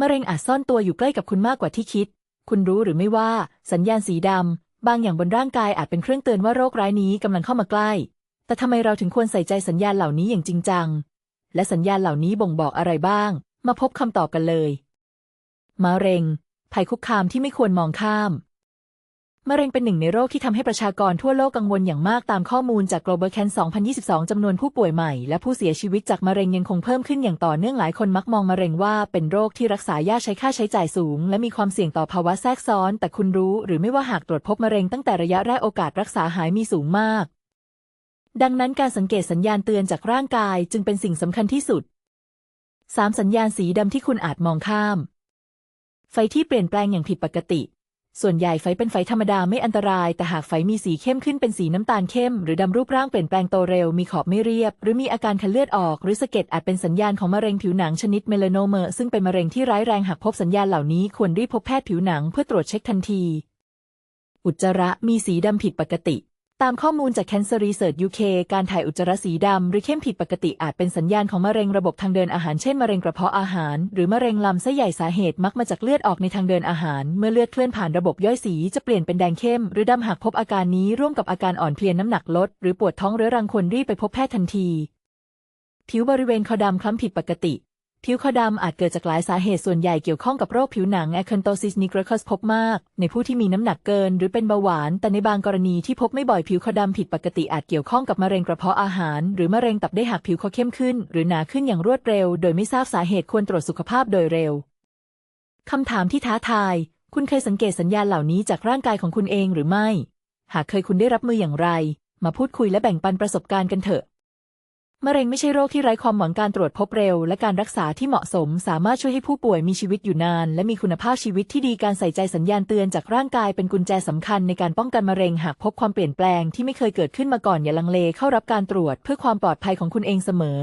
มะเร็งอาจซ่อนตัวอยู่ใกล้กับคุณมากกว่าที่คิด คุณรู้หรือไม่ว่าสัญญาณสีดำ บางอย่างบนร่างกายอาจเป็นเครื่องเตือนว่าโรคร้ายนี้กำลังเข้ามาใกล้ แต่ทำไมเราถึงควรใส่ใจสัญญาณเหล่านี้อย่างจริงจัง และสัญญาณเหล่านี้บ่งบอกอะไรบ้าง มาพบคำตอบกันเลย มะเร็ง ภัยคุกคามที่ไม่ควรมองข้าม มะเร็งเป็นหนึ่งในโรคที่ทำให้ประชากรทั่วโลกกังวลอย่างมากตามข้อมูลจาก Global Can 2022 จำนวนผู้ป่วยใหม่และผู้เสียชีวิตจากมะเร็งยังคงเพิ่มขึ้นอย่างต่อเนื่องหลายคนมักมองมะเร็งว่าเป็นโรคที่รักษายากใช้ค่าใช้จ่ายสูง และมีความเสี่ยงต่อภาวะแทรกซ้อน แต่คุณรู้หรือไม่ว่าหากตรวจพบมะเร็งตั้งแต่ระยะแรกโอกาสรักษาหายมีสูงมาก ดังนั้นการสังเกตสัญญาณเตือนจากร่างกายจึงเป็นสิ่งสำคัญที่สุด 3. สัญญาณสีดำที่คุณอาจมองข้าม ไฟที่เปลี่ยนแปลงอย่างผิดปกติ ส่วนใหญ่ไฟเป็นไฟธรรมดาไม่อันตราย แต่หากไฟมีสีเข้มขึ้นเป็นสีน้ำตาลเข้ม หรือดำรูปร่างเปลี่ยนแปลงโตเร็ว มีขอบไม่เรียบ หรือมีอาการคันเลือดออก หรือสะเก็ดอาจเป็นสัญญาณของมะเร็งผิวหนังชนิดเมลานโมมซึ่งเป็นมะเร็งที่ร้ายแรงหากพบสัญญาณเหล่านี้ควรรีบพบแพทย์ผิวหนังเพื่อตรวจเช็คทันที อุจจาระมีสีดำผิดปกติ ตามข้อมูลจาก Cancer Research UK การถ่ายอุจจาระสีดำหรือเข้มผิดปกติอาจเป็นสัญญาณของมะเร็งระบบทางเดินอาหารเช่นมะเร็งกระเพาะอาหาร หรือมะเร็งลำไส้ใหญ่สาเหตุมักมาจากเลือดออกในทางเดินอาหาร เมื่อเลือดเคลื่อนผ่านระบบย่อยสีจะเปลี่ยนเป็นแดงเข้ม หรือดำหากพบอาการนี้ร่วมกับอาการอ่อนเพลียน้ำหนักลด หรือปวดท้องเรื้อรังควรรีบไปพบแพทย์ทันที ผิวบริเวณคอดำคล้ำผิดปกติ ผิวคอดำอาจเกิดจากหลายสาเหตุส่วนใหญ่เกี่ยวข้องกับโรคผิวหนัง acanthosis nigricus พบมาก ในผู้ที่มีน้ำหนักเกิน หรือเป็นเบาหวาน แต่ในบางกรณีที่พบไม่บ่อยผิวคอดำผิดปกติอาจเกี่ยวข้องกับมะเร็งกระเพาะอาหาร หรือมะเร็งตับได้หากผิวคอเข้มขึ้น หรือหนาขึ้นอย่างรวดเร็ว โดยไม่ทราบสาเหตุควรตรวจสุขภาพโดยเร็วคำถามที่ท้าทาย คุณเคยสังเกตสัญญาณเหล่านี้จากร่างกายของคุณเองหรือไม่ หากเคยคุณได้รับมืออย่างไร มาพูดคุยและแบ่งปันประสบการณ์กันเถอะ มะเร็งไม่ใช่โรคที่ไร้ความหวังการตรวจพบเร็ว และการรักษาที่เหมาะสม สามารถช่วยให้ผู้ป่วยมีชีวิตอยู่นาน และมีคุณภาพชีวิตที่ดีการใส่ใจสัญญาณเตือนจากร่างกายเป็นกุญแจสำคัญในการป้องกันมะเร็งหากพบความเปลี่ยนแปลงที่ไม่เคยเกิดขึ้นมาก่อนอย่าลังเลเข้ารับการตรวจเพื่อความปลอดภัยของคุณเองเสมอ